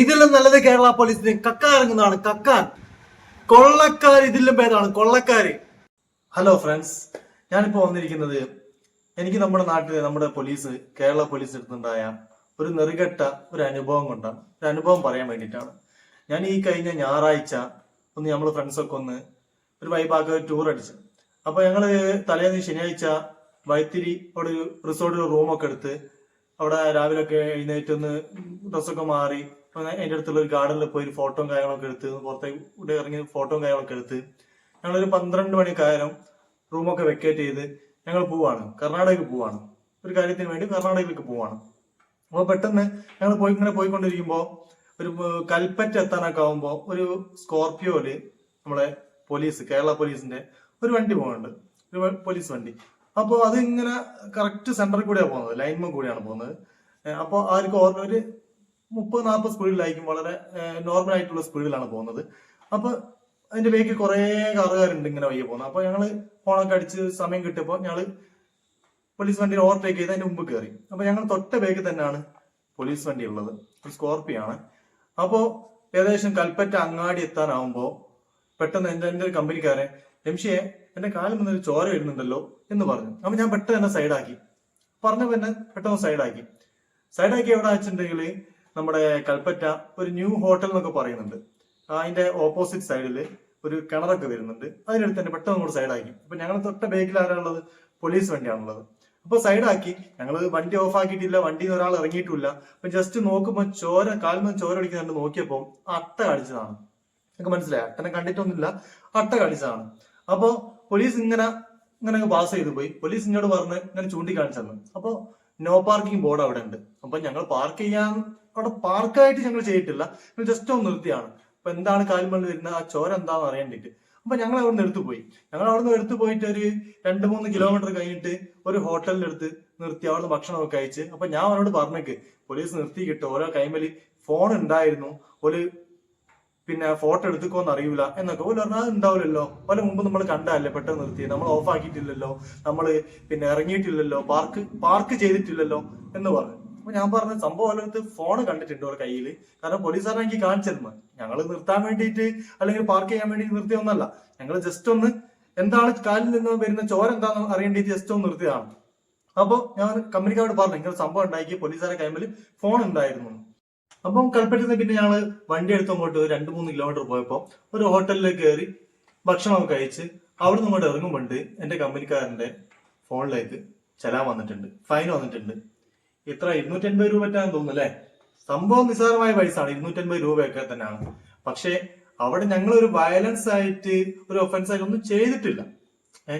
ഇതിലും നല്ലത് കേരള പോലീസിന് കക്കാൻ ഇറങ്ങുന്നതാണ് കക്കാൻ. കൊള്ളക്കാർ ഇതിലും ഭേദമാണ് കൊള്ളക്കാര്. ഹലോ ഫ്രണ്ട്സ് ഞാനിപ്പോ വന്നിരിക്കുന്നത് എനിക്ക് നമ്മുടെ നാട്ടിലെ നമ്മുടെ പോലീസ് കേരള പോലീസ് എടുത്തുണ്ടായ ഒരു നെറുകെട്ട ഒരു അനുഭവം കൊണ്ടാണ്. ഒരു അനുഭവം പറയാൻ വേണ്ടിയിട്ടാണ്. ഞാൻ ഈ കഴിഞ്ഞ ഞായറാഴ്ച ഒന്ന് നമ്മൾ ഫ്രണ്ട്സൊക്കെ ഒന്ന് ഒരു വൈബാക്ക ടൂർ അടിച്ചു. അപ്പൊ ഞങ്ങൾ തലേന്ന് ശനിയാഴ്ച വൈത്തിരി അവിടെ ഒരു റിസോർട്ടിൽ റൂമൊക്കെ എടുത്ത് അവിടെ രാവിലെ ഒക്കെ എഴുന്നേറ്റ് ഒന്ന് ഡ്രസ്സൊക്കെ മാറി അതിന്റെ അടുത്തുള്ള ഒരു ഗാർഡനിൽ പോയി ഒരു ഫോട്ടോയും കാര്യങ്ങളൊക്കെ എടുത്ത് പുറത്തേക്ക് ഇറങ്ങി ഫോട്ടോയും കാര്യങ്ങളൊക്കെ എടുത്ത് ഞങ്ങളൊരു പന്ത്രണ്ട് മണിക്കാലം റൂമൊക്കെ വെക്കേറ്റ് ചെയ്ത് ഞങ്ങൾ പോവാണ്. കർണാടകയ്ക്ക് പോവാണ്. ഒരു കാര്യത്തിന് വേണ്ടി കർണാടകയിലേക്ക് പോവാണ്. അപ്പോൾ പെട്ടെന്ന് ഞങ്ങൾ പോയി ഇങ്ങനെ പോയിക്കൊണ്ടിരിക്കുമ്പോൾ ഒരു കൽപ്പറ്റ എത്താനൊക്കെ ആകുമ്പോൾ ഒരു സ്കോർപിയോയിൽ നമ്മളെ പോലീസ് കേരള പോലീസിന്റെ ഒരു വണ്ടി പോകുന്നുണ്ട് ഒരു പോലീസ് വണ്ടി. അപ്പോൾ അത് ഇങ്ങനെ കറക്റ്റ് സെന്ററിൽ കൂടെയാണ് പോകുന്നത്. ലൈൻമ കൂടിയാണ് പോകുന്നത്. അപ്പോൾ ഓർമ്മ ഒരു മുപ്പത് നാൽപ്പത് സ്പീഡിലായിരിക്കും വളരെ നോർമൽ ആയിട്ടുള്ള സ്പീഡിലാണ് പോകുന്നത്. അപ്പൊ അതിന്റെ ബേക്ക് കുറെ കാറുകാരുണ്ട് ഇങ്ങനെ വയ്യ പോകുന്നത്. അപ്പൊ ഞങ്ങൾ ഫോണൊക്കെ അടിച്ച് സമയം കിട്ടിയപ്പോൾ ഞങ്ങൾ പോലീസ് വണ്ടി ഓവർടേക്ക് ചെയ്ത് അതിന്റെ മുമ്പ് കയറി. അപ്പൊ ഞങ്ങൾ തൊട്ട ബേക്ക് തന്നെയാണ് പോലീസ് വണ്ടി ഉള്ളത്. ഒരു സ്കോർപ്പിയോ ആണ്. അപ്പോ ഏകദേശം കൽപ്പറ്റ അങ്ങാടി എത്താനാവുമ്പോ പെട്ടെന്ന് എന്റെ എന്റെ ഒരു കമ്പനിക്കാരൻ എംഷിയെ എന്റെ കാലിൽ നിന്ന് ഒരു ചോര വരുന്നുണ്ടല്ലോ എന്ന് പറഞ്ഞു. അപ്പൊ ഞാൻ പെട്ടെന്ന് തന്നെ സൈഡാക്കി പറഞ്ഞ പിന്നെ പെട്ടെന്ന് സൈഡാക്കി സൈഡാക്കി എവിടെ വെച്ചിട്ടുണ്ടെങ്കിൽ നമ്മുടെ കൽപ്പറ്റ ഒരു ന്യൂ ഹോട്ടൽ എന്നൊക്കെ പറയുന്നുണ്ട്. അതിന്റെ ഓപ്പോസിറ്റ് സൈഡിൽ ഒരു കിണറൊക്കെ വരുന്നുണ്ട്. അതിനടുത്ത് തന്നെ പെട്ടെന്ന് കൂടെ സൈഡാക്കി അപ്പൊ ഞങ്ങൾ തൊട്ട ബേക്കിൽ ആരാണുള്ളത് പോലീസ് വണ്ടിയാണുള്ളത്. അപ്പൊ സൈഡാക്കി ഞങ്ങൾ വണ്ടി ഓഫ് ആക്കിയിട്ടില്ല വണ്ടിയിൽ നിന്ന് ഒരാൾ ഇറങ്ങിയിട്ടില്ല. അപ്പൊ ജസ്റ്റ് നോക്കുമ്പോൾ ചോര കാൽമ ചോര അടിക്കുന്നുണ്ട് നോക്കിയപ്പോൾ അട്ട കാണിച്ചതാണ് നിങ്ങൾക്ക് മനസ്സിലായി? അട്ടനെ കണ്ടിട്ടൊന്നുമില്ല. അട്ട കാണിച്ചതാണ് അപ്പൊ പോലീസ് ഇങ്ങനെ ഇങ്ങനെ പാസ് ചെയ്തു പോയി. പോലീസ് ഇങ്ങോട്ട് പറഞ്ഞ് ഇങ്ങനെ ചൂണ്ടിക്കാണിച്ചു തന്നു അപ്പൊ നോ പാർക്കിംഗ് ബോർഡ് അവിടെ ഉണ്ട്. അപ്പൊ ഞങ്ങൾ പാർക്ക് ചെയ്യാൻ അവിടെ പാർക്കായിട്ട് ഞങ്ങൾ ചെയ്തിട്ടില്ല. ജസ്റ്റ് ഒന്ന് നിർത്തിയാണ്. അപ്പൊ എന്താണ് കാൽമണ്ണ് വരുന്നത് ആ ചോര എന്താണെന്ന് അറിയാൻ വേണ്ടിട്ട് അപ്പൊ ഞങ്ങൾ അവിടെ നിന്ന് എടുത്തു പോയി. ഞങ്ങൾ അവിടെ നിന്ന് എടുത്തു പോയിട്ട് ഒരു രണ്ട് മൂന്ന് കിലോമീറ്റർ കഴിഞ്ഞിട്ട് ഒരു ഹോട്ടലിന്റെ അടുത്ത് നിർത്തി. അവിടെ ഭക്ഷണമൊക്കെ കഴിച്ച്. അപ്പൊ ഞാൻ അവനോട് പറഞ്ഞേക്ക് പോലീസ് നിർത്തി കിട്ടും. ഓരോ കൈമലി ഫോൺ ഉണ്ടായിരുന്നു. ഒരു പിന്നെ ഫോട്ടോ എടുത്തുക്കോന്ന് അറിയൂല. എന്നൊക്കെ. ഓൽ പറഞ്ഞാൽ ഉണ്ടാവില്ലല്ലോ. പല മുമ്പ് നമ്മൾ കണ്ടല്ലേ പെട്ടെന്ന് നിർത്തി നമ്മൾ ഓഫ് ആക്കിയിട്ടില്ലല്ലോ. നമ്മൾ പിന്നെ ഇറങ്ങിയിട്ടില്ലല്ലോ. പാർക്ക് പാർക്ക് ചെയ്തിട്ടില്ലല്ലോ. എന്ന് പറഞ്ഞു. അപ്പൊ ഞാൻ പറഞ്ഞ സംഭവം ഓലടുത്ത് ഫോൺ കണ്ടിട്ടുണ്ട് ഓരോ കയ്യിൽ കാരണം പോലീസുകാരൻ എനിക്ക് കാണിച്ചിരുന്നു. ഞങ്ങൾ നിർത്താൻ വേണ്ടിയിട്ട് അല്ലെങ്കിൽ പാർക്ക് ചെയ്യാൻ വേണ്ടി നിർത്തിയൊന്നല്ല ഞങ്ങൾ ജസ്റ്റ് ഒന്ന് എന്താണ് കാലിൽ നിന്ന് വരുന്ന ചോര എന്താണെന്ന് അറിയേണ്ടി ജസ്റ്റ് ഒന്ന് നിർത്തിയതാണ്. അപ്പൊ ഞാൻ കമ്പനിക്കാരോട് പറഞ്ഞു ഇങ്ങനെ സംഭവം ഉണ്ടാക്കി പോലീസുകാരെ കൈമിൽ ഫോൺ ഉണ്ടായിരുന്നു അപ്പം കൽപ്പറ്റയിൽ പിന്നെ ഞങ്ങൾ വണ്ടി എടുത്ത് അങ്ങോട്ട് രണ്ട് മൂന്ന് കിലോമീറ്റർ പോയപ്പോൾ ഒരു ഹോട്ടലിലേക്ക് കയറി ഭക്ഷണം കഴിച്ച് അവിടെ നിന്ന് ഇങ്ങോട്ട് ഇറങ്ങുമ്പോണ്ട് എന്റെ കമ്പനിക്കാരന്റെ ഫോണിലേക്ക് ചെലാൻ വന്നിട്ടുണ്ട് ഫൈൻ വന്നിട്ടുണ്ട്. ഇത്ര ഇരുന്നൂറ്റി അൻപത് രൂപ പറ്റാന്ന് തോന്നുന്നു അല്ലേ? സംഭവം നിസ്സാരമായ പൈസയാണ് ഇരുന്നൂറ്റി അൻപത് രൂപയൊക്കെ തന്നെയാണ്. പക്ഷേ അവിടെ ഞങ്ങൾ ഒരു വയലൻസ് ആയിട്ട് ഒരു ഒഫൻസ് ആയിട്ട് ഒന്നും ചെയ്തിട്ടില്ല.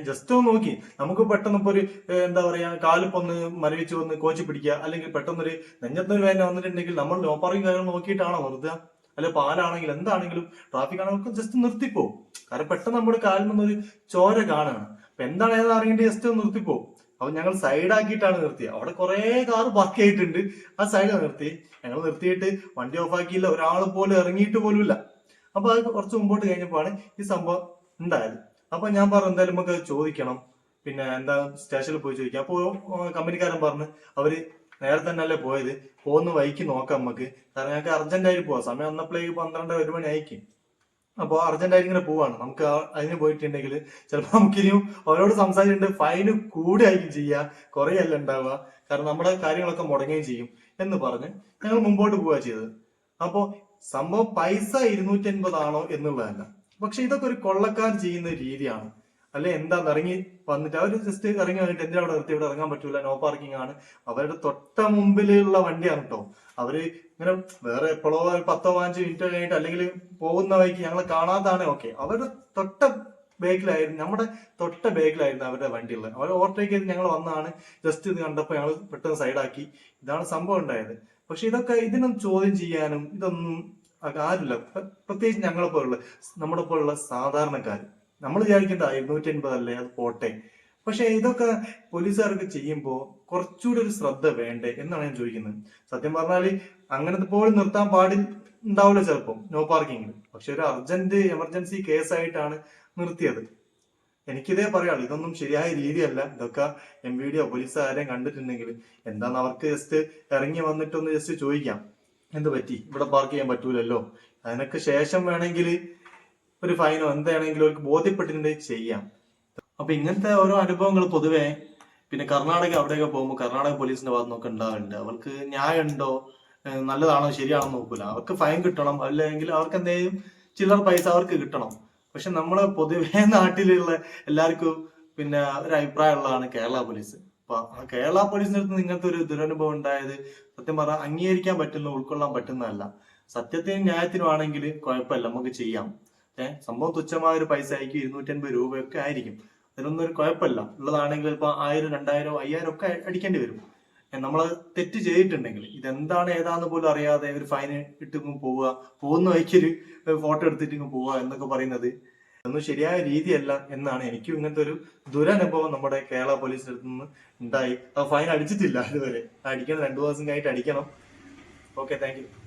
ജസ്റ്റ് ഒന്ന് നോക്കി. നമുക്ക് പെട്ടെന്ന് ഇപ്പൊ ഒരു എന്താ പറയാ കാലിപ്പൊന്ന് മരവിച്ച് വന്ന് കോച്ചി പിടിക്കുക അല്ലെങ്കിൽ പെട്ടെന്നൊരു നെഞ്ഞത്തൊരു വേദന വന്നിട്ടുണ്ടെങ്കിൽ നമ്മൾ നോ പാർക്കിംഗ് കാര്യങ്ങൾ നോക്കിയിട്ടാണോ നിർത്തുക അല്ലെ പാലാണെങ്കിൽ എന്താണെങ്കിലും ട്രാഫിക് ആണെങ്കിലും ജസ്റ്റ് നിർത്തിപ്പോ കാരണം പെട്ടെന്ന് നമ്മുടെ കാലിൽ നിന്നൊരു ചോര കാണുകയാണ്. അപ്പൊ എന്താണ് ഏതാ അറിയേണ്ടത് ജസ്റ്റ് നിർത്തിപ്പോ അപ്പൊ ഞങ്ങൾ സൈഡ് ആക്കിയിട്ടാണ് നിർത്തിയത് അവിടെ കുറെ കാർ പാർക്ക് ചെയ്തിട്ടുണ്ട് ആ സൈഡ് നിർത്തി ഞങ്ങൾ നിർത്തിയിട്ട് വണ്ടി ഓഫ് ആക്കിയില്ല. ഒരാൾ പോലും ഇറങ്ങിയിട്ട് പോലും ഇല്ല അപ്പൊ അത് കുറച്ച് മുമ്പോട്ട് കഴിഞ്ഞപ്പോഴാണ് ഈ സംഭവം ഉണ്ടായത്. അപ്പൊ ഞാൻ പറഞ്ഞു എന്തായാലും നമുക്ക് ചോദിക്കണം. പിന്നെ എന്താ സ്റ്റേഷനിൽ പോയി ചോദിക്കാം. അപ്പോ ഏർ കമ്പനിക്കാരൻ പറഞ്ഞു അവർ നേരത്തെ തന്നെയല്ലേ പോയത്? പോകുന്ന വൈക്ക് നോക്കാം നമുക്ക്. കാരണം ഞങ്ങൾക്ക് അർജന്റായിട്ട് പോവാം. സമയം വന്നപ്പോഴേക്ക് പന്ത്രണ്ട് ഒരു മണി ആയിക്കും അപ്പോൾ അർജന്റായിട്ട് ഇങ്ങനെ പോവാണ്. നമുക്ക് അതിന് പോയിട്ടുണ്ടെങ്കിൽ ചിലപ്പോൾ നമുക്കിനിയും അവരോട് സംസാരിച്ചിട്ടുണ്ട് ഫൈന് കൂടിയായിരിക്കും ചെയ്യുക കുറേയല്ല ഉണ്ടാവുക കാരണം നമ്മുടെ കാര്യങ്ങളൊക്കെ മുടങ്ങുകയും ചെയ്യും എന്ന് പറഞ്ഞ് ഞങ്ങൾ മുമ്പോട്ട് പോവുക ചെയ്തത്. അപ്പോൾ സംഭവം പൈസ ഇരുന്നൂറ്റി അൻപതാണോ എന്നുള്ളതല്ല. പക്ഷെ ഇതൊക്കെ ഒരു കൊള്ളക്കാർ ചെയ്യുന്ന രീതിയാണ്. അല്ലെ? എന്താന്ന്? ഇറങ്ങി വന്നിട്ട് അവർ ജസ്റ്റ് ഇറങ്ങി വന്നിട്ട് എന്തിനാ അവിടെ നിർത്തി? ഇവിടെ ഇറങ്ങാൻ പറ്റൂല. നോ പാർക്കിംഗ് ആണ്. അവരുടെ തൊട്ട മുമ്പിലുള്ള വണ്ടിയാണ് കേട്ടോ അവർ ഇങ്ങനെ വേറെ എപ്പോഴോ പത്തോ പതിനഞ്ച് മിനിറ്റ് കഴിഞ്ഞിട്ട് അല്ലെങ്കിൽ പോകുന്ന വഴിക്ക് ഞങ്ങളെ കാണാതാണ് ഓക്കെ അവരുടെ തൊട്ട ബാഗിലായിരുന്നു നമ്മുടെ തൊട്ട ബാഗിലായിരുന്നു അവരുടെ വണ്ടി ഉള്ളത് അവർ ഓവർടേക്ക് ചെയ്ത് ഞങ്ങൾ വന്നതാണ്. ജസ്റ്റ് ഇത് കണ്ടപ്പോൾ ഞങ്ങൾ പെട്ടെന്ന് സൈഡാക്കി ഇതാണ് സംഭവം ഉണ്ടായത്. പക്ഷെ ഇതൊക്കെ ഇതിനൊന്നും ചോദ്യം ചെയ്യാനും ഇതൊന്നും ആരുമില്ല. പ്ര- പ്രത്യേകിച്ച് ഞങ്ങളെ പോലുള്ള നമ്മുടെ പോലുള്ള സാധാരണക്കാർ നമ്മൾ വിചാരിക്കേണ്ട എണ്ണൂറ്റി അൻപത് അല്ലേ അത് പോട്ടെ. പക്ഷെ ഇതൊക്കെ പോലീസുകാർക്ക് ചെയ്യുമ്പോൾ കുറച്ചുകൂടി ഒരു ശ്രദ്ധ വേണ്ടേ എന്നാണ് ഞാൻ ചോദിക്കുന്നത്. സത്യം പറഞ്ഞാൽ അങ്ങനത്തെ പോലും നിർത്താൻ പാടി ഉണ്ടാവില്ല ചിലപ്പം നോ പാർക്കിങ്ങിൽ പക്ഷെ ഒരു അർജന്റ് എമർജൻസി കേസായിട്ടാണ് നിർത്തിയത്. എനിക്കിതേ പറയാളൂ ഇതൊന്നും ശരിയായ രീതിയല്ല. ഇതൊക്കെ എം വി ഡിയോ പോലീസുകാരെയും കണ്ടിട്ടുണ്ടെങ്കിൽ എന്താന്ന് അവർക്ക് ജസ്റ്റ് ഇറങ്ങി വന്നിട്ടൊന്ന് ജസ്റ്റ് ചോദിക്കാം. എന്ത് പറ്റി? ഇവിടെ പാർക്ക് ചെയ്യാൻ പറ്റൂലല്ലോ. അതിനൊക്കെ ശേഷം വേണമെങ്കിൽ ഒരു ഫൈനോ എന്താണെങ്കിലും അവർക്ക് ബോധ്യപ്പെട്ടിട്ടുണ്ടെങ്കിൽ ചെയ്യാം. അപ്പൊ ഇങ്ങനത്തെ ഓരോ അനുഭവങ്ങൾ പൊതുവെ പിന്നെ കർണാടക അവിടെയൊക്കെ പോകുമ്പോൾ കർണാടക പോലീസിന്റെ ഭാഗത്ത് നിന്നൊക്കെ ഉണ്ടാവുന്നുണ്ട് അവർക്ക് ന്യായം ഉണ്ടോ ഏഹ് നല്ലതാണോ? ശരിയാണോ നോക്കൂല. അവർക്ക് ഫൈൻ കിട്ടണം. അല്ലെങ്കിൽ അവർക്ക് എന്തെങ്കിലും ചില്ലറ പൈസ അവർക്ക് കിട്ടണം. പക്ഷെ നമ്മളെ പൊതുവെ നാട്ടിലുള്ള എല്ലാവർക്കും പിന്നെ ഒരു അഭിപ്രായമുള്ളതാണ് കേരള പോലീസ്. കേരള പോലീസിന്റെ അടുത്ത് ഇങ്ങനത്തെ ഒരു ദുരനുഭവം ഉണ്ടായത് സത്യം പറഞ്ഞാൽ അംഗീകരിക്കാൻ പറ്റുന്ന ഉൾക്കൊള്ളാൻ പറ്റുന്നതല്ല. സത്യത്തിനും ന്യായത്തിനും ആണെങ്കിൽ കുഴപ്പമില്ല. നമുക്ക് ചെയ്യാം. ഏഹ് സംഭവം തുച്ഛമായ ഒരു പൈസ ആയിരിക്കും ഇരുന്നൂറ്റി അൻപത് രൂപയൊക്കെ ആയിരിക്കും. അതിനൊന്നും ഒരു കുഴപ്പമില്ല. ഉള്ളതാണെങ്കിൽ ഇപ്പൊ ആയിരം രണ്ടായിരം അയ്യായിരം ഒക്കെ അടിക്കേണ്ടി വരും. നമ്മൾ തെറ്റ് ചെയ്തിട്ടുണ്ടെങ്കിൽ ഇതെന്താണ് ഏതാന്ന് പോലും അറിയാതെ ഒരു ഫൈൻ ഇട്ട് ഇങ്ങ് പോവുക. പോകുന്ന വഴിക്കൊരു ഫോട്ടോ എടുത്തിട്ട് ഇങ്ങ് പോവുക എന്നൊക്കെ പറയുന്നത് ഒന്നും ശരിയായ രീതിയല്ല എന്നാണ് എനിക്കും ഇങ്ങനത്തെ ഒരു ദുരനുഭവം നമ്മുടെ കേരള പോലീസിൽ നിന്ന് ഉണ്ടായി. ആ ഫൈൻ അടിച്ചിട്ടില്ല ഇതുവരെ. അടിക്കണം രണ്ടു ദിവസം കഴിഞ്ഞിട്ട് അടിക്കണം. Okay thank